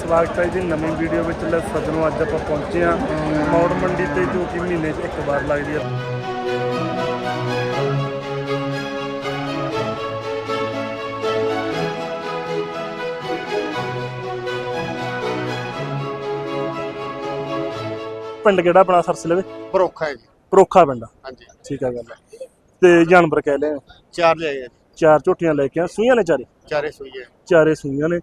ਸਵਾਗਤ ਹੈ ਜੀ ਨਵੀਂ ਵੀਡੀਓ ਵਿੱਚ। ਲੈ ਸੱਜਣੋ ਅੱਜ ਆਪਾਂ ਪਹੁੰਚੇ ਹਾਂ ਮੌੜ ਮੰਡੀ ਤੇ ਜੋ ਕਿ ਮਹੀਨੇ 'ਚ ਇੱਕ ਵਾਰ ਲੱਗਦੀ ਹੈ। ਪਿੰਡ ਕਿਹੜਾ ਆਪਣਾ ਸਰਸਲੇ ਦੇ? ਭਰੋਖਾ ਹੈ ਜੀ। ਪਰੋਖਾ ਪਿੰਡ। ਹਾਂਜੀ। ਠੀਕ ਆ ਗੱਲ ਤੇ ਜਾਨਵਰ ਕਹਿ ਲਿਆ। ਚਾਰ ਲਿਆਏ ਆ ਜੀ, ਚਾਰ ਝੋਟੀਆਂ ਲੈ ਕੇ ਆ ਸੂਈਆਂ ਨੇ ਚਾਰੇ? ਚਾਰੇ ਸੂਈ ਹੈ। ਚਾਰੇ ਸੂਈਆਂ ਨੇ।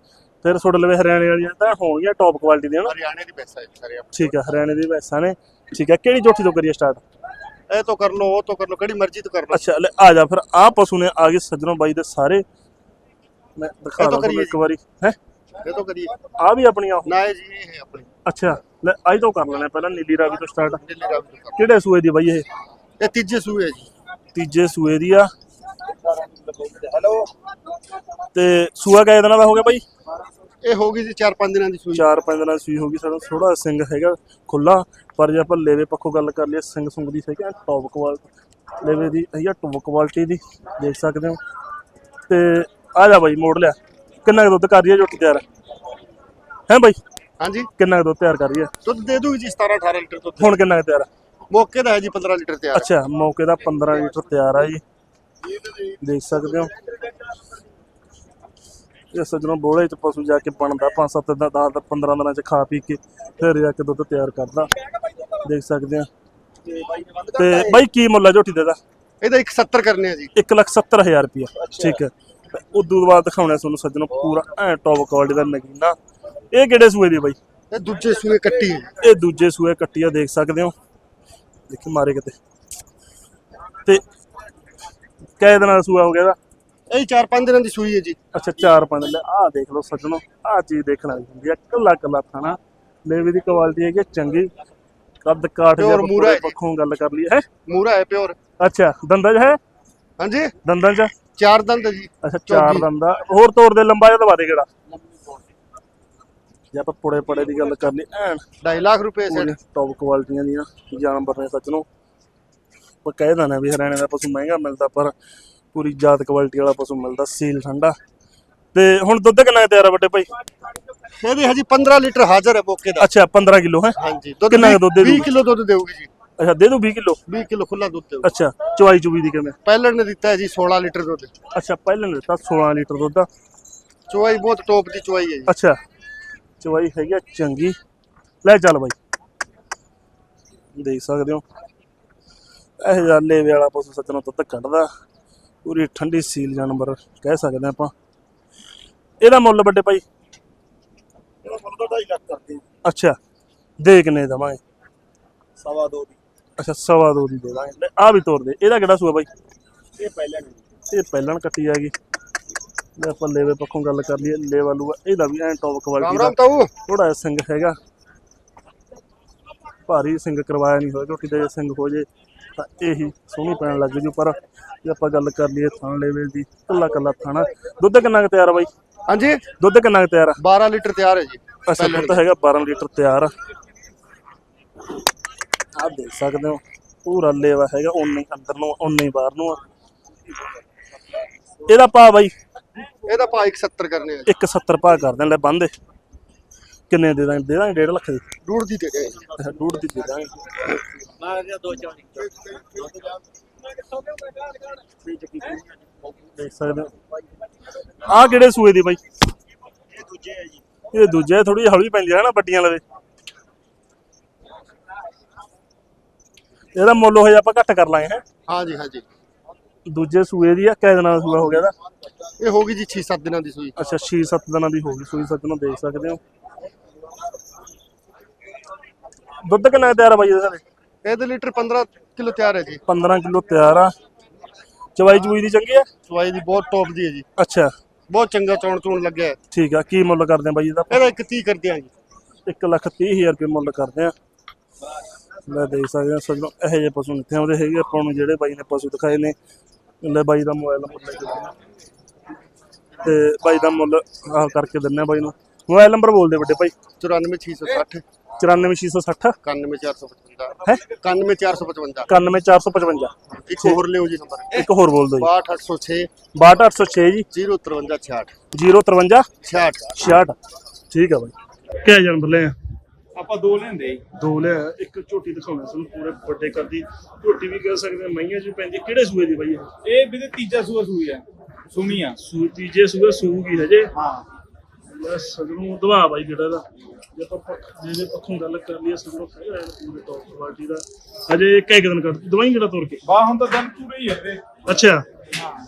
ਫਿਰ ਸੁੱਡ ਲਵੇ ਹਰਿਆਣੇ ਵਾਲੀਆਂ ਤਾਂ ਹੋਣਗੀਆਂ ਟੌਪ ਕੁਆਲਿਟੀ ਦੀਆਂ ਨਾ। ਹਰਿਆਣੇ ਦੀ ਪੈਸਾ ਹੈ ਸਾਰੇ ਆਪਣੇ ਠੀਕ ਹੈ ਹਰਿਆਣੇ ਦੀ ਵੈਸਾਂ ਨੇ। ਠੀਕ ਹੈ ਕਿਹੜੀ ਝੋਟੀ ਤੋਂ ਕਰੀਏ ਸਟਾਰਟ ਇਹ ਤੋਂ ਕਰ ਲਓ ਉਹ ਤੋਂ ਕਰ ਲਓ ਕਿਹੜੀ ਮਰਜ਼ੀ ਤੋਂ ਕਰ ਲਓ। ਅੱਛਾ ਲੈ ਆ ਜਾ ਫਿਰ ਆ ਪਸ਼ੂ ਨੇ ਆ ਗਏ ਸੱਜਣੋਂ ਬਾਈ ਦੇ ਸਾਰੇ। ਮੈਂ ਦਿਖਾ ਦਾਂ ਕਰੀਏ ਇੱਕ ਵਾਰੀ ਹੈ? ਇਹ ਤੋਂ ਕਰੀਏ। ਆ ਵੀ ਆਪਣੀਆਂ? ਨਾ ਜੀ ਇਹ ਆਪਣੀ। ਅੱਛਾ ਲੈ ਆਈ ਤੋਂ ਕਰ ਲੈਣਾ ਪਹਿਲਾਂ ਨੀਲੀ ਰਾਵੀ ਤੋਂ ਸਟਾਰਟ ਦਿੱਲੀ ਰਾਵੀ ਤੋਂ ਕਿਹੜੇ ਸੂਏ ਦੀ ਬਾਈ ਇਹ। ਇਹ ਤੀਜੇ ਸੂਏ ਜੀ। ਤੀਜੇ ਸੂਏ ਦੀ ਆ। ਹੈਲੋ। ਤੇ ਸੂਆ ਕਿੰਨੇ ਦਿਨਾਂ ਦਾ ਹੋ ਗਿਆ ਬਾਈ? ਇਹ ਹੋ ਗਈ ਜੀ 4-5 ਦਿਨਾਂ ਦੀ ਸੂਈ। ਚਾਰ ਪੰਜ ਦਿਨਾਂ ਦੀ ਸੂਈ ਹੋ ਗਈ। ਸਾਡਾ ਥੋੜਾ ਸਿੰਘ ਹੈਗਾ ਖੁੱਲਾ ਪਰ ਜੇ ਆਪਾਂ ਲੇਵੇ ਪੱਖੋਂ ਗੱਲ ਕਰ ਲਈਏ ਸਿੰਘ ਸੁੰਗ ਦੀ ਹੈਗਾ ਟੌਪ ਕੁਆਲਿਟੀ ਲੇਵੇ ਦੀ ਹੈਗਾ ਟੌਪ ਕੁਆਲਿਟੀ ਦੀ ਦੇਖ ਸਕਦੇ ਹੋ। ਤੇ ਆ ਜਾ ਬਾਈ ਮੋੜ ਲਿਆ। ਕਿੰਨਾ ਦੁੱਧ ਕਰ ਰਹੀ ਹੈ ਝੋਟੀ ਤਿਆਰ? ਹੈ ਬਾਈ? ਹਾਂਜੀ। ਕਿੰਨਾ ਦੁੱਧ ਤਿਆਰ ਕਰ ਰਹੀ ਹੈ? ਦੁੱਧ ਦੇ ਦੂਗੀ ਜੀ 17-18 ਲੀਟਰ ਦੁੱਧ। ਹੁਣ ਕਿੰਨਾ ਤਿਆਰ ਹੈ ਮੌਕੇ ਦਾ ਹੈ ਜੀ 15 ਲੀਟਰ ਤਿਆਰ। ਅੱਛਾ ਮੌਕੇ ਦਾ 15 ਲੀਟਰ ਤਿਆਰ ਆ ਜੀ। ਦੇਖ ਸਕਦੇ ਹੋ। ਇਹ ਸੱਜਣੋਂ ਬੋਲੇ ਚ ਪਸ਼ੂ ਜਾ ਕੇ ਬਣਦਾ 5-7 ਦਾ 10 ਦਾ 15 ਦਿਨਾਂ ਚ ਖਾ ਪੀ ਕੇ ਫਿਰ ਜਾ ਕੇ ਦੁੱਧ ਤਿਆਰ ਕਰਦਾ। ਦੇਖ ਸਕਦੇ ਆ ਤੇ ਬਾਈ ਕੀ ਮੁੱਲ ਆ ਝੋਟੀ ਦੇ ਇਹਦਾ? 170 ਕਰਨੇ ਆ ਜੀ। 170000 ਰੁਪਿਆ ਠੀਕ ਹੈ। ਉਦੋਂ ਬਾਅਦ ਦਿਖਾਉਣਾ ਤੁਹਾਨੂੰ ਸੱਜਣੋਂ ਪੂਰਾ ਐ ਟੌਪ ਕੁਆਲਿਟੀ ਦਾ ਨਗੀਨਾ। ਇਹ ਕਿਹੜੇ ਸੂਏ ਦੀ ਬਾਈ? ਇਹ ਦੂਜੇ ਸੂਏ ਕੱਟੀ ਹੈ ਇਹ ਦੂਜੇ ਸੂਏ ਕੱਟੀਆ ਦੇਖ ਸਕਦੇ ਹੋ। ਦੇਖੀ ਮਾਰੇ ਕਿਤੇ। ਤੇ ਕੈ ਦਿਨਾਂ ਦਾ ਸੂਆ ਹੋ ਗਿਆ ਇਹਦਾ? ਇਹ 4-5 ਦਿਨਾਂ ਦੀ ਸੂਈ ਹੈ ਜੀ। ਅੱਛਾ ਚਾਰ ਪੰਜ ਲੈ ਆਹ ਦੇਖ ਲਓ ਸੱਜਣੋ ਆਹ ਚੀਜ਼ ਦੇਖਣ ਵਾਲੀ ਹੁੰਦੀ ਆ। ਕੱਲਾ ਕੱਲਾ ਥਾਣਾ। ਲੇਵੇ ਦੀ ਕੁਆਲਿਟੀ ਹੈਗੀ ਚੰਗੀ। ਕੱਦ ਕਾਠ ਹੈ ਜੀ। ਪੱਖੋਂ ਗੱਲ ਕਰ ਲਈ ਹੈ? ਮੂਰਾ ਹੈ ਪਿਓਰ। ਅੱਛਾ ਦੰਦਾਂ 'ਚ ਹੈ? ਹਾਂਜੀ। ਦੰਦਾਂ 'ਚ ਚਾਰ ਦੰਦ ਜੀ। ਅੱਛਾ ਚਾਰ। ਦੰਦਾ ਹੋਰ ਤੋੜ ਦੇ ਲੰਬਾ ਜਿਹਾ ਦਵਾ ਦੇ ਕਿਹੜਾ? ਜੇ ਆਪਾਂ ਪੁੜੇ ਪੜੇ ਦੀ ਗੱਲ ਕਰ ਲਈ ਐਨ। 2.5 ਲੱਖ ਰੁਪਏ ਸੇ ਪੂਰੀ ਟੌਪ ਕੁਆਲਿਟੀਆਂ ਦੀਆਂ। ਜਾਨਵਰ ਨੇ ਸੱਚ ਨੂੰ ਪਰ ਕਹਿ ਦੇਣਾ ਵੀ ਹਰਿਆਣੇ ਦਾ ਪਸ਼ੂ ਮਹਿੰਗਾ ਮਿਲਦਾ ਪਰ ਪੂਰੀ ਜਾਤ ਕੁਆਲਿਟੀ ਵਾਲਾ ਪਸ਼ੂ ਮਿਲਦਾ ਸੀਲ ਠੰਡਾ। ਤੇ ਹੁਣ ਦੁੱਧ ਕਿੰਨਾ ਤਿਆਰ ਆ ਵੱਡੇ ਭਾਈ? ਇਹਦੇ ਹਜੀ 15 ਲੀਟਰ ਹਾਜ਼ਰ ਹੈ ਮੌਕੇ ਦਾ। ਅੱਛਾ 15 ਕਿਲੋ ਹੈ? ਹਾਂਜੀ ਦੁੱਧ ਕਿੰਨਾ ਦੁੱਧ ਦੇ 20 ਦਊਗੀ? ਕਿਲੋ ਦੁੱਧ ਦੇਊਗੀ ਜੀ। ਅੱਛਾ ਦੇ ਦੂ 20 ਕਿਲੋ? 20 ਕਿਲੋ ਖੁੱਲਾ ਦੁੱਧ ਦੇਊਗੀ। ਅੱਛਾ ਚਵਾਈ ਚੁਬੀ ਦੀ ਕਿਵੇਂ? ਪਹਿਲਣ ਨੇ ਦਿੱਤਾ ਜੀ 16 ਲੀਟਰ ਦੁੱਧ। ਅੱਛਾ ਪਹਿਲਾਂ ਨੇ ਦਿੱਤਾ 16 ਲੀਟਰ ਦੁੱਧ ਆ। ਚੁਆਈ ਬਹੁਤ ਟੋਪ ਦੀ ਚੁਆਈ ਹੈ ਜੀ। ਅੱਛਾ ਚਵਾਈ ਹੈਗੀ ਚੰਗੀ। ਲੈ ਚੱਲ ਬਾਈ। ਦੇਖ ਸਕਦੇ ਹੋ। ਇਹ ਜਿਹਾ ਲੇਵੇ ਵਾਲਾ ਪਸ਼ੂ ਸੱਜਣੋਂ ਦੁੱਧ ਕੱਢਦਾ। ਪੂਰੀ ਠੰਡੀ ਸੀਲ ਜਾਨਵਰ ਕਹਿ ਸਕਦੇ ਆਪਾਂ। ਇਹਦਾ ਮੁੱਲ ਵੱਡੇ ਭਾਈ? ਇਹਦਾ ਮੁੱਲ ਤਾਂ 2.5 ਲੱਖ ਕਰਦੇ ਅੱਛਾ ਦੇ ਕਿੰਨੇ ਦਵਾਂਗੇ? ਸਵਾ ਦੋ ਦੀ। ਅੱਛਾ ਸਵਾ ਦੋ ਦੀ ਦੇ ਦਾਂਗੇ। ਲੈ ਆ ਵੀ ਤੋੜ ਦੇ। ਇਹਦਾ ਕਿਹੜਾ ਸੂਆ ਬਾਈ? ਇਹ ਪਹਿਲਾਂ ਇਹ ਪਹਿਲਾਂ ਕੱਟੀ ਆ ਗਈ। ਜੇ ਆਪਾਂ ਲੇਵੇ ਪੱਖੋਂ ਗੱਲ ਕਰ ਲਈਏ। ਲੇਵਾ ਲੂਆ ਇਹਦਾ ਵੀ ਐਂ ਟੌਪ ਕੁਆਲਿਟੀ ਦਾ। ਥੋੜਾ ਜਿਹਾ ਸਿੰਘ ਹੈਗਾ। ਭਾਰੀ ਸਿੰਘ ਕਰਵਾਇਆ ਨਹੀਂ ਹੋਇਆ ਕਿਉਂਕਿ ਜੇ ਸਿੰਘ ਹੋ ਜੇ ਤਾਂ ਇਹੀ ਸੋਹਣੀ ਪੈਣ ਲੱਗ ਜੂ। ਪਰ ਜੇ ਆਪਾਂ ਗੱਲ ਕਰ ਲਈਏ ਥਣ ਲੈਵਲ ਦੀ ਕੱਲਾ ਕੱਲਾ ਥਾਣਾ ਦੁੱਧ ਕਿੰਨਾ ਕੁ ਤਿਆਰ ਆ ਬਾਈ? ਹਾਂਜੀ? ਦੁੱਧ ਕਿੰਨਾ ਕੁ ਤਿਆਰ ਆ? 12 ਲੀਟਰ ਤਿਆਰ ਹੈ ਜੀ ਅੱਛਾ ਦੁੱਧ ਹੈਗਾ 12 ਲੀਟਰ ਤਿਆਰ ਆ। ਆਹ ਦੇਖ ਸਕਦੇ ਹੋ ਪੂਰਾ ਲੇਵਾ ਹੈਗਾ ਉਨੇ ਹੀ ਅੰਦਰ ਨੂੰ ਉਨੇ ਹੀ ਬਾਹਰ ਨੂੰ ਆ। ਇਹਦਾ ਭਾ ਬਾਈ? ਇਹਦਾ ਭਾਅ 170 ਕਰਨੇ ਆ ਜੀ। 170 ਭਾ ਕਰ ਦੇਣ ਲੈ ਬੰਦੇ। ਕਿੰਨੇ ਦੇ ਦਾਂਗੇ? ਦੇ ਦਾਂਗੇ 1.5 ਲੱਖ ਦੀ। ਡੂੜ ਦੀ ਦੇ ਜੀ ਅੱਛਾ ਦੀ ਦੇ ਦਾਂਗੇ। ਦੇਖ ਸਕਦੇ ਹੋ। ਆਹ ਕਿਹੜੇ ਸੂਏ ਦੀ ਬਾਈ? ਇਹ ਦੂਜੇ ਹੈ ਜੀ ਇਹ ਦੂਜੇ ਥੋੜੀ ਹੌਲੀ ਪੈਂਦੀ ਹੈ ਨਾ ਵੱਡੀਆਂ ਲਵੇ। ਇਹਦਾ ਮੁੱਲ ਹੋਇਆ ਆਪਾਂ ਘੱਟ ਕਰ ਲਾਂਗੇ ਹੈ? ਹਾਂਜੀ ਹਾਂਜੀ। ਦੂਜੇ ਸੂਏ ਦੀ ਆ ਕਿਹ ਦਿਨਾਂ ਦਾ ਸੂਆ ਹੋ ਗਿਆ ਇਹਦਾ? ਇਹ ਹੋ ਗਈ ਜੀ 6-7 ਦਿਨਾਂ ਦੀ ਸੂਈ। ਅੱਛਾ 6-7 ਦਿਨਾਂ ਦੀ ਹੋ ਗਈ ਸੂਈ ਸੱਜਣੋਂ ਦੇਖ ਸਕਦੇ ਹੋ। ਦੁੱਧ ਕਿੰਨਾ ਤਿਆਰ ਆ ਬਾਈ ਇਹਦਾ ਇਹਦੇ ਲੀਟਰ 15 ਕਿਲੋ ਤਿਆਰ ਹੈ ਜੀ। 15 ਕਿਲੋ ਤਿਆਰ ਆ। ਚਵਾਈ ਚੂਈ ਦੀ ਚੰਗੀ ਆ? ਚੁਆਈ ਦੀ ਬਹੁਤ ਟੋਪ ਦੀ ਹੈ ਜੀ। ਅੱਛਾ। ਬਹੁਤ ਚੰਗਾ ਚੌਣ ਚੌਣ ਲੱਗਿਆ ਹੈ। ਠੀਕ ਆ ਕੀ ਮੁੱਲ ਕਰਦੇ ਆ ਬਾਈ ਇਹਦਾ? ਇਹਦਾ ਇੱਕ 30 ਕਰਦੇ ਆ ਜੀ। 1 ਲੱਖ 30 ਹਜ਼ਾਰ ਰੁਪਏ ਮੁੱਲ ਕਰਦੇ ਆ। ਲੈ ਦੇਖ ਸਕਦੇ ਆ ਸੱਜਣੋ ਇਹੋ ਜਿਹੇ ਪਸ਼ੂ ਇੱਥੇ ਆਉਂਦੇ ਹੈਗੇ। ਆਪਾਂ ਨੂੰ ਜਿਹੜੇ ਬਾਈ ਨੇ ਪਸ਼ੂ ਦਿਖਾਏ ਨੇ ਲੈ ਬਾਈ ਦਾ ਮੋਬਾਈਲ ਨੰਬਰ ਲੈ ਕੇ ਦਿੰਦੇ। ਤੇ ਬਾਈ ਦਾ ਮੁੱਲ ਆਹ ਕਰਕੇ ਦਿੰਨੇ ਆ ਬਾਈ ਨੂੰ। ਮੋਬਾਈਲ ਨੰਬਰ ਬੋਲ ਦੇ ਵੱਡੇ ਭਾਈ 94660 94660? 91455 ਹੈ? 91455 91455 ਇੱਕ ਹੋਰ ਲਿਓ ਜੀ ਨੰਬਰ। ਇੱਕ ਹੋਰ ਬੋਲ ਦਿਓ ਜੀ। 62806 62806 ਜੀ। 053 66 053 66 66 ਠੀਕ ਆ ਬਾਈ। ਕਿਆ ਜਾਨਵਰ ਲੈ ਆ ਆਪਾਂ ਦੋ ਲੈਂਦੇ ਜੀ। ਦੋ ਲੈ ਇੱਕ ਝੋਟੀ ਦਿਖਾਉਣਾ ਸਾਨੂੰ ਪੂਰੇ ਵੱਡੇ ਕਰਦੀ ਝੋਟੀ ਵੀ ਕਹਿ ਸਕਦੇ ਮਈਆਂ ਚ ਵੀ ਪੈਂਦੀ। ਕਿਹੜੇ ਸੂਏ ਦੀ ਬਾਈ ਇਹ? ਇਹ ਵੀ ਤੇ ਤੀਜਾ ਸੂਆ ਸੂਈ ਆ। ਸੁਮੀ ਆ ਸੂ ਤੀਜੇ ਸੂਏ ਸੂਗੀ ਹਜੇ। ਹਾਂ। ਸਗਰੋਂ ਦਵਾ ਬਾਈ ਜਿਹੜਾ ਦਾ ਜੇ ਆਪਾਂ ਪੱਖ ਜਿਹਦੇ ਪੱਖੋਂ ਗੱਲ ਕਰ ਲਈਏ ਸਗਰੋਂ ਹੈਗਾ ਹੈ ਪੂਰੇ ਟੌਪ ਕੁਆਲਿਟੀ ਦਾ। ਹਜੇ ਇੱਕ ਇੱਕ ਦਿਨ ਕਰ ਦਵਾਈ ਕਿਹੜਾ ਤੋੜ ਕੇ? ਬਾ ਹੁਣ ਤਾਂ ਦਿਨ ਪੂਰੇ ਹੀ ਆ ਵੀਰੇ ਅੱਛਾ।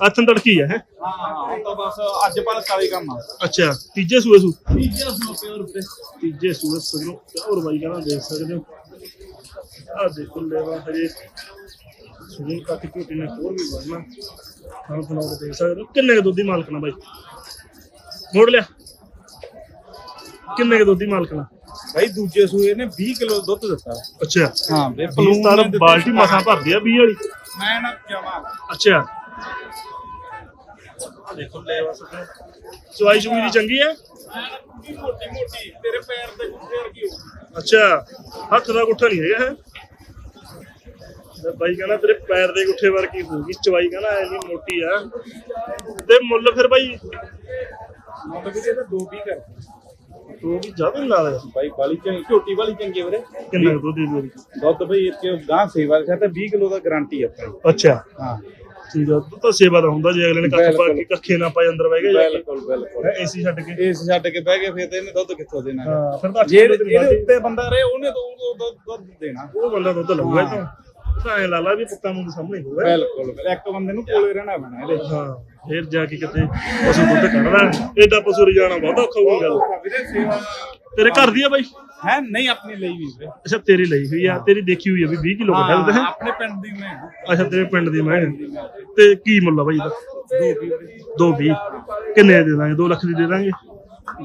ਅੱਥਨ ਤੜਕੀ ਹੈ ਹੈਂ? ਹਾਂ ਹਾਂ ਹੁਣ ਤਾਂ ਬਸ ਅੱਜ ਪਲ ਕਾਲੀ ਕੰਮ ਆ। ਅੱਛਾ। ਤੀਜੇ ਸੂਏ ਸੂ ਤੀਜਾ ਸੂਆ ਪਿਓਰ ਵੀਰੇ ਤੀਜੇ ਸੂਏ ਸਗਰੋਂ ਹੋਰ ਬਾਈ ਕਹਿੰਦਾ ਦੇਖ ਸਕਦੇ ਹੋ। ਆ ਦੇਖੋ ਲੈਵਾ ਹਜੇ। ਸੁਣੀ ਤੱਕ ਝੋਟੀ ਨੇ ਹੋਰ ਵੀ ਵਧਣਾ ਹਾਂ ਫਨਾਉ ਦੇਖ ਸਕਦੇ ਹੋ। ਕਿੰਨੇ ਕੁ ਦੁੱਧ ਦੀ ਮਾਲਕਣਾ ਬਾਈ? ਮੋੜ ਲਿਆ। ਕਿੰਨੇ ਕੁ ਦੁੱਧ ਦੀ ਮਾਲਕਣਾ ਭਾਈ ਦੂਜੇ ਸੂਏ ਨੇ 20 ਕਿਲੋ ਦੁੱਧ ਦਿੱਤਾ। ਅੱਛਾ। ਹਾਂ ਵੇ ਪਲੂਨ ਤਾਂ ਬਾਲਟੀ ਮਸਾਂ ਭਰਦੀ ਆ 20 ਵਾਲੀ? ਮੈਂ ਨਾ ਜਮਾ। ਅੱਛਾ। ਦੇਖੋ ਲੈਵਾ ਸਕਦੇ ਚਵਾਈ ਚੁਈ ਦੀ ਚੰਗੀ ਹੈ ਮੋਟੀ ਮੋਟੀ ਤੇਰੇ ਪੈਰ ਤੇ ਗੁੱਸੇ ਵਰਗੀ ਹੋ ਅੱਛਾ ਹੱਥ ਦਾ ਗੁੱਠਾ ਨਹੀਂ ਹੈਗਾ ਹੈ ਤੇ ਬਾਈ ਕਹਿੰਦਾ ਤੇਰੇ ਪੈਰ ਦੇ ਗੁੱਠੇ ਵਰਗੀ ਹੋਊਗੀ? ਚਵਾਈ ਕਹਿੰਦਾ ਐ ਨਹੀਂ ਮੋਟੀ ਆ। ਤੇ ਮੁੱਲ ਫਿਰ ਬਾਈ? ਮੁੰਡ ਵੀ ਇਹਦਾ ਦੋ ਵੀ ਕਰ। ਤੂੰ ਵੀ ਜ਼ਿਆਦਾ ਨੀ ਲਾ ਲਿਆ ਭਾਈ ਬਾਲੀ ਚੰਗੀ ਝੋਟੀ ਵਾਲੀ ਚੰਗੀ ਆ ਵੀਰੇ। ਕਿੰਨਾ ਕੁ ਦੁੱਧ ਦੇ ਦੂਰੀ ਦੁੱਧ ਭਾਈ ਇੱਥੇ ਗਾਂ ਸੇਵਾ ਦੇ ਤਾਂ 20 ਕਿਲੋ ਦਾ ਗਾਰੰਟੀ ਆ ਆਪਣੀ। ਅੱਛਾ। ਹਾਂ। ਠੀਕ ਆ ਦੁੱਧ ਤਾਂ ਸੇਵਾ ਦਾ ਹੁੰਦਾ ਜੇ ਅਗਲੇ ਨੇ ਕੱਖ ਪਾ ਕੇ ਕੱਖੇ ਨਾ ਪਾਏ ਅੰਦਰ ਬਹਿ ਗਏ ਬਿਲਕੁਲ ਬਿਲਕੁਲ। ਏਸੀ ਛੱਡ ਕੇ। ਇਸ ਛੱਡ ਕੇ ਬਹਿ ਗਏ ਫਿਰ ਤੇ ਇਹਨੇ ਦੁੱਧ ਕਿੱਥੋਂ ਦੇਣਾ ਹਾਂ ਫਿਰ ਤਾਂ ਜੇ ਅੱਠ ਕਿਲੋ ਇਹਦੇ ਬਾਲਟੀ- ਉੱਤੇ ਬੰਦਾ ਰਹੇ ਉਹਨੇ ਤਾਂ ਉਹ ਦੁੱਧ ਦੁੱਧ ਦੇਣਾ। ਉਹ ਬੰਦਾ ਦੁੱਧ ਲਊਗਾ ਇਹ ਤਾਂ ਤਾਂ ਐ ਲਾਲਾ ਵੀ ਪੁੱਤਾਂ ਨੂੰ ਸਾਹਮਣੇ ਹੋਊਗਾ। ਬਿਲਕੁਲ ਬਿਲਕੁਲ। ਇੱਕ ਬੰਦੇ ਨੂੰ ਕੋਲੇ ਰਹਿਣਾ ਪੈਣਾ ਇਹਦੇ। ਹਾਂ। ਫਿਰ ਜਾ ਕੇ ਕਿਤੇ ਪਸ਼ੂ ਦੁੱਧ ਕੱਢਦਾ ਏਡਾ ਪਸ਼ੂ ਰਜਾਣਾ ਬਹੁਤ ਔਖਾ ਹੋਊ ਗੱਲ ਤੇਰੇ ਘਰ ਦੀ ਆ ਬਾਈ? ਹੈ ਨਹੀਂ ਆਪਣੀ ਲਈ ਵੀ ਵੀਰੇ। ਅੱਛਾ ਤੇਰੀ ਲਈ ਹੋਈ ਆ। ਤੇਰੀ ਦੇਖੀ ਹੋਈ ਆ ਵੀ 20 ਕਿਲੋ ਦੁੱਧ ਹੈ ਆਪਣੇ ਪਿੰਡ ਦੀ ਮੈਂ। ਅੱਛਾ ਤੇਰੇ ਪਿੰਡ ਦੀ ਮੈਂ। ਤੇ ਕੀ ਮੁੱਲ ਆ ਬਾਈ ਦਾ ਦੋ ਵੀ ਵੀਰੇ। ਦੋ 20 ਕਿੰਨੇ ਦੇ ਦਾਂਗੇ? 2 ਲੱਖ ਦੀ ਦੇ ਦਾਂਗੇ?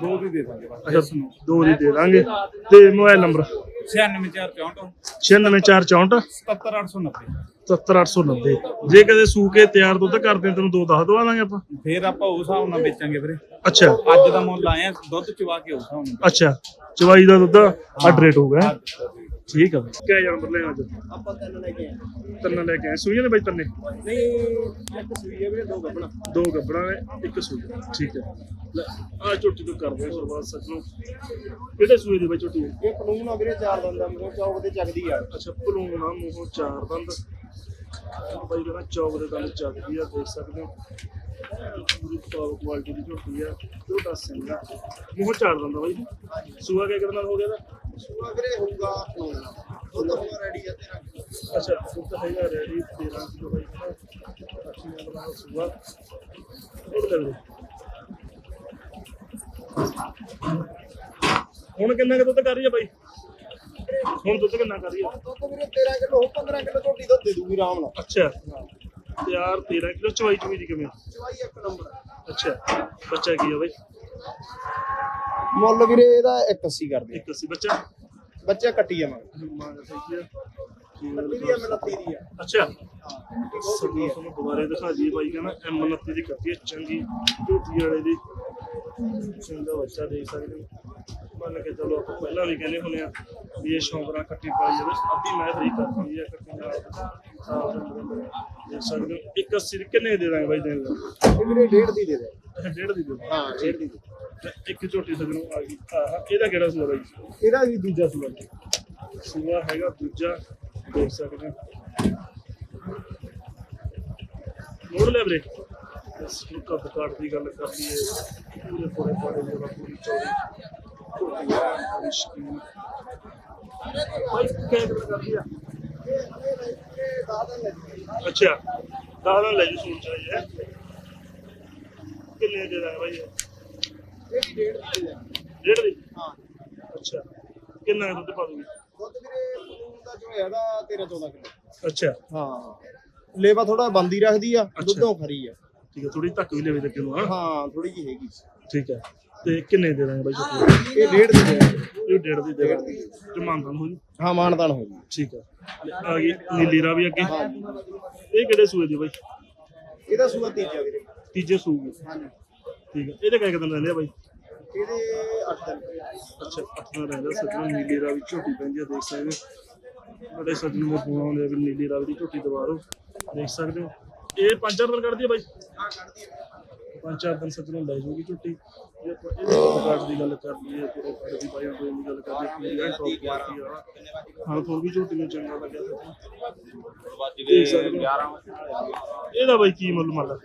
ਦੋ ਦੇ ਦਾਂਗੇ ਬਸ। ਅੱਛਾ ਦੋ ਦੀ ਦੇ ਦਾਂਗੇ। ਤੇ ਮੋਬਾਈਲ ਨੰਬਰ? 96464 96464 77890 70890 ਜੇ ਕਦੇ ਸੂ ਕੇ ਤਿਆਰ ਦੁੱਧ ਕਰਦੇ ਤੈਨੂੰ ਦੋ ਦੱਸ ਦਵਾ ਦਾਂਗੇ ਆਪਾਂ। ਫੇਰ ਆਪਾਂ ਉਸ ਹਿਸਾਬ ਨਾਲ ਵੇਚਾਂਗੇ ਵੀਰੇ। ਅੱਛਾ। ਅੱਜ ਦਾ ਮੁੱਲ ਆਏ ਆ ਦੁੱਧ ਚਵਾ ਕੇ ਉਸ ਹਿਸਾਬ ਨਾਲ। ਅੱਛਾ। ਚਵਾਈ ਦਾ ਦੁੱਧ ਅੱਡ ਰੇਟ ਹੋਊਗਾ ਠੀਕ ਆ ਬਈ। ਕਿਆ ਜਾਨਵਰ ਲੈ ਅੱਜ ਆਪਾਂ ਤਿੰਨ ਲੈ ਕੇ ਆਏ। ਤੰਨਾ ਲੈ ਕੇ ਆਏ। ਸੂਈਆਂ ਨੇ ਬਾਈ ਤੰਨੇ? ਨਹੀਂ ਇੱਕ ਸੂਈ ਹੈ ਵੀਰੇ ਦੋ ਗੱਬਣਾ। ਦੋ ਗੱਬੜਾਂ ਨੇ ਇੱਕ ਸੂਈ। ਠੀਕ ਹੈ ਲੈ ਆ ਝੋਟੀ ਤੋਂ ਕਰਦੇ ਆ ਸ਼ੁਰੂਆਤ ਕਿਹੜੇ ਸੂਏ ਦੀ ਬਾਈ ਝੋਟੀ? ਹੈ? ਇਹ ਪਲੂਨ ਆ ਵੀਰੇ ਚਾਰ ਦੰਦ ਦਾ ਮੂੰਹ ਚੌਕ ਤੇ ਚੱਕਦੀ ਆ। ਅੱਛਾ ਭਲੂਣਾ ਮੂੰਹੋਂ ਚਾਰ ਦੰਦ। ਬਾਈ ਕਹਿੰਦਾ ਚੌਕ ਦੇ ਦੰਦ ਚੱਕਦੀ ਆ ਦੇਖ ਸਕਦੇ ਹੋ। ਪੂਰੀ ਟੌਪ ਕੁਆਲਿਟੀ ਦੀ ਝੋਟੀ ਆ ਸਿੰਘ ਆ। ਮੂੰਹੋਂ ਚਾਰ ਦੰਦ ਆ ਬਾਈ ਸੂਆ ਕਿਆ ਕਿੰਨਾ ਹੋ ਗਿਆ ਦਾ ਸੂਆ ਵੀਰੇ ਹੋਊਗਾ ਪਲੂਨ ਦੁੱਧ ਹੋਊਗਾ ਰੈਡੀ ਆ ਤੇਰਾ। ਅੱਛਾ ਦੁੱਧ ਹੈਗਾ ਰੈਡੀ 13 ਕਿਲੋ ਬਾਈ ਕਹਿੰਦਾ ਅੱਛੀ ਗੱਲ ਦਾ ਸੂਆ ਉਹ ਲੈ ਲਓ ਹੁਣ ਕਿੰਨਾ ਕੁ ਦੁੱਧ ਕਰ ਰਹੀ ਬਾਈ? ਹੁਣ ਦੁੱਧ ਕਿੰਨਾ ਕਰ ਰਹੀ ਦੁੱਧ ਵੀਰੇ 13 ਕਿਲੋ 15 ਕਿਲੋ ਝੋਟੀ ਦੁੱਧ ਦੇ ਦੂਗੀ ਆਰਾਮ ਨਾਲ। ਅੱਛਾ। ਤਿਆਰ 13 ਕਿਲੋ ਚਵਾਈ ਚੁਈ ਦੀ ਕਿਵੇਂ? ਚਵਾਈ ਇੱਕ ਨੰਬਰ। ਅੱਛਾ। ਬੱਚਾ ਕੀ ਆ ਬਾਈ? ਮੁੱਲ ਵੀਰੇ ਇਹਦਾ 81 ਕਰਦੇ ਇੱਕ ਅਸੀਂ ਬੱਚਾ? ਬੱਚਾ ਕੱਟੀ ਆ ਦਾ ਸਹੀ ਆ। ਕੱਟੀ ਦੀ ਆ ਮਿਲਤੀ ਦੀ ਆ। ਅੱਛਾ। ਸਗੋਂ ਤੁਹਾਨੂੰ ਦੁਬਾਰੇ ਦਿਖਾ ਦਈਏ ਬਾਈ ਕਹਿੰਦਾ ਐਮ 29 ਦੀ ਕੱਟੀ ਹੈ ਚੰਗੀ ਝੂਠੀ ਵਾਲੇ ਦੀ। ਚੰਗਾ ਬੱਚਾ ਦੇਖ ਸਕਦੇ ਹੋ। ਮੰਨ ਕੇ ਚਲੋ ਆਪਾਂ ਪਹਿਲਾਂ ਵੀ ਕਹਿੰਦੇ ਹੁੰਦੇ ਆ ਵੀ ਇਹ ਸ਼ੌਂਕ ਨਾਲ ਕੱਟੀ ਪਾਈ ਜਾਵੇ। ਅੱਧੀ ਮੈਂ ਫਰੀ ਕਰ ਦਿੰਦੀ ਆ ਕੱਟੀ ਨਾਲ। ਦੇ ਸਕਦੇ ਹੋ। ਇੱਕ 80 ਦੀ ਕਿੰਨੇ ਦੇ ਦਾਂਗੇ ਬਾਈ ਦੇਣ ਦਾ ਇਹ ਵੀਰੇ ਡੇਢ ਦੀ ਦੇ ਦੇ। ਡੇਢ ਦੀ ਦੇ। ਹਾਂ ਡੇਢ ਦੀ ਦੇ। ਇੱਕ ਝੋਟੀ ਸਗਣੋਂ ਆ ਗਈ। ਆਹ ਇਹਦਾ ਕਿਹੜਾ ਸੂਆ ਬਾਈ ਇਹਦਾ ਵੀ ਦੂਜਾ ਸੂਆ ਜੀ ਸੂਆ ਹੈਗਾ ਦੂਜਾ ਦੇਖ ਸਕਦੇ ਹੋ। ਮੋੜ ਲੈ ਵੀਰੇ ਇਸ ਨੂੰ ਕੱਦ ਕਾਟ ਦੀ ਗੱਲ ਕਰ ਲਈਏ। ਪੂਰੇ ਪੂਰੇ ਪਾੜੇ ਦੀ ਗੱਲ ਪੂਰੀ ਚੌੜੀ। ਝੋਟੀ ਆ, ਬੜੀ ਸ਼ਕੀਨ ਬਾਈ ਕਿਹ ਕਰ ਕਰਦੀ ਆ ਇਹ ਦਾਦਾ ਲੱਗੀ ਅੱਛਾ ਦਾਦਾ ਲੈ ਜੀ ਸੂਟ ਚਾਹੀਏ। ਕਿੰਨੇ ਦੇ ਦਾਂਗੇ ਬਾਈ ਇਹ? ਇਹ? ਵੀ ਡੇਢ ਦੀ ਦੇ ਦੇ ਡੇਢ ਦੀ ਹਾਂ। ਅੱਛਾ। ਕਿੰਨਾ ਕੁ ਦੁੱਧ ਪਾ ਦੂਗੀ ਦੁੱਧ ਵੀਰੇ ਪਲੂਨ ਦਾ ਜੋ ਹੈਗਾ 13 14 ਕਿਲੋ। ਅੱਛਾ। ਹਾਂ। ਲੇਵਾ ਥੋੜਾ ਬੰਦੀ ਰੱਖਦੀ ਆ ਦੁੱਧੋਂ ਖਰੀ ਆ। ਠੀਕ ਹੈ ਥੋੜੀ ਧੱਕ ਵੀ ਲੈਵੇ ਤੇ ਕਿਨੂੰ ਹਾਂ। ਹਾਂ ਥੋੜੀ ਜੀ ਹੈਗੀ ਠੀਕ ਹੈ ਤੇ ਕਿੰਨੇ ਦੇ ਦਾਂਗੇ ਬਾਈ ਇਹ ਡੇਢ ਦੀ ਦੇ ਇਹ ਡੇਢ ਦੀ ਦੇ ਦਾਂਗੇ। ਜਮਾਨਦਾਨ ਹੋ ਜੀ? ਹਾਂ ਮਾਨਦਾਨ ਹੋ ਗਈ ਠੀਕ ਹੈ ਆ ਗਈ ਨੀਲੀ ਰਾਵੀ ਅੱਗੇ। ਇਹ ਕਿਹੜੇ ਸੂਏ ਦੀ ਬਾਈ? ਇਹਦਾ ਸੂਆ ਤੀਜਾ ਵੀਰੇ। ਤੀਜੇ ਸੂਏ ਹਾਂਜੀ। ਠੀਕ ਹੈ ਇਹਦੇ ਕਿੰਨੇ ਦਿਨ ਰਹਿੰਦੇ ਆ ਬਾਈ? ਇਹਦੇ 8 ਦਿਨ। ਅੱਛਾ ਅੱਠ ਦਿਨ ਰਹਿੰਦੇ ਸੱਜਣਾ ਨੀਲੀ ਰਾਵੀ ਝੋਟੀ ਪੈਂਦੀ ਆ ਦੇਖ ਸਕਦੇ ਹੋ। ਬੜੇ ਸੱਜਣ ਨੂੰ ਫੋਨ ਆਉਂਦੇ ਆ ਵੀ ਨੀਲੀ ਰਾਵੀ ਦੀ ਝੋਟੀ ਦਵਾ ਦਿਓ ਦੇਖ ਸਕਦੇ ਹੋ। ਇਹ ਪੰਜ ਚਾਰ ਦਿਨ ਕੱਢਦੀ ਆ ਬਾਈ? ਹਾਂ ਕੱਢਦੀ ਆ। ਦਿਨ ਸੱਜਣੋਂ ਲੈ ਜੂਗੀ ਝੋਟੀ। ਇਹ ਕਾਰਡ ਦੀ ਗੱਲ ਕਰ ਲਈਏ ਪੂਰੇ ਕਾਰਡ ਦੀ ਬਾਈ ਦੀ ਗੱਲ ਕਰ ਲਈਏ ਪੂਰੀ ਟੌਪ ਕੁਆਲਿਟੀ ਆ। ਹਾਂ ਤੋਂ ਵੀ ਝੋਟੀ ਨੂੰ ਚੰਗਾ ਲੱਗਿਆ। ਹੋ। ਇਹਦਾ ਬਾਈ ਕੀ ਮੁੱਲ ਮੰਨ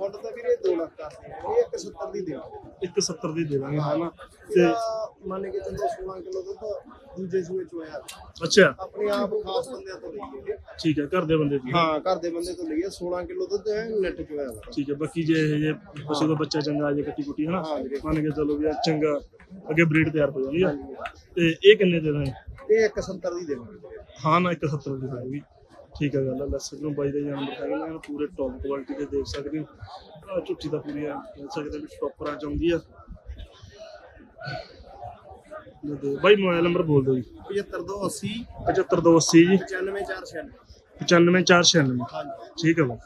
ਮੁੱਲ ਤਾਂ ਵੀਰੇ 2 ਲੱਖ ਦਾ ਇਹ 170 ਦੀ ਦੇਵਾਂਗੇ 170 ਦੀ ਦੇ ਦਾਂਗੇ ਹਨਾ। ਤੇ ਤੇ ਮੰਨ ਕੇ ਚੱਲੋ 16 ਕਿਲੋ ਦੁੱਧ ਦੂਜੇ ਸੂਏ ਚ ਹੋਇਆ ਅੱਛਾ। ਆਪਣੇ ਆਪ ਖਾਸ ਬੰਦਿਆਂ ਤੋਂ ਲਈਏ। ਇਹ। ਠੀਕ ਹੈ ਘਰ ਦੇ ਬੰਦੇ ਦੀ। ਹਾਂ ਘਰ ਦੇ ਬੰਦੇ ਤੋਂ ਲਈਏ। 16 ਕਿਲੋ ਦੁੱਧ ਹੈ ਨੈਟ ਚ ਹੋਇਆ। ਠੀਕ ਹੈ ਬਾਕੀ ਜੇ ਇਹ ਜੇ ਪਸ਼ੂ ਦਾ ਬੱਚਾ ਚੰਗਾ ਜੇ ਕੱਟੀ ਕੁੱਟੀ ਹਨਾ। ਮੰਨ ਕੇ ਚਲੋ ਵੀ ਚੰਗਾ ਅੱਗੇ ਬਰੀਡ ਤਿਆਰ ਹੋ ਜਾਂਦੀ ਆ। ਤੇ ਇਹ ਕਿੰਨੇ ਦੇ ਦਾਂਗੇ ਇਹ 170 ਦੀ ਦੇਵਾਂਗੇ ਹਾਂ ਨਾ 170 ਦੀ ਹੋਏਗੀ ਠੀਕ ਹੈ ਗੱਲ ਲੈਸ ਨੂੰ ਬਾਈ ਦੇ ਜਾਨਵਰ ਹੈਗੇ ਨੇ ਪੂਰੇ ਟੌਪ ਕੁਆਲਿਟੀ ਦੇ ਦੇਖ ਸਕਦੇ ਹੋ। ਆਹ ਝੁੱਟੀ ਦਾ ਪੂਰੀ ਆ ਕਹਿ ਸਕਦੇ ਹੋ ਵੀ ਪ੍ਰੋਪਰ ਆ ਚਾਹੁੰਦੀ ਆ। ਬਾਈ ਮੋਬਾਈਲ ਨੰਬਰ ਬੋਲ ਦਿਓ ਜੀ। 75280 75280 ਜੀ। 95496 95496 ਹਾਂਜੀ। ਠੀਕ ਹੈ ਬਾਈ।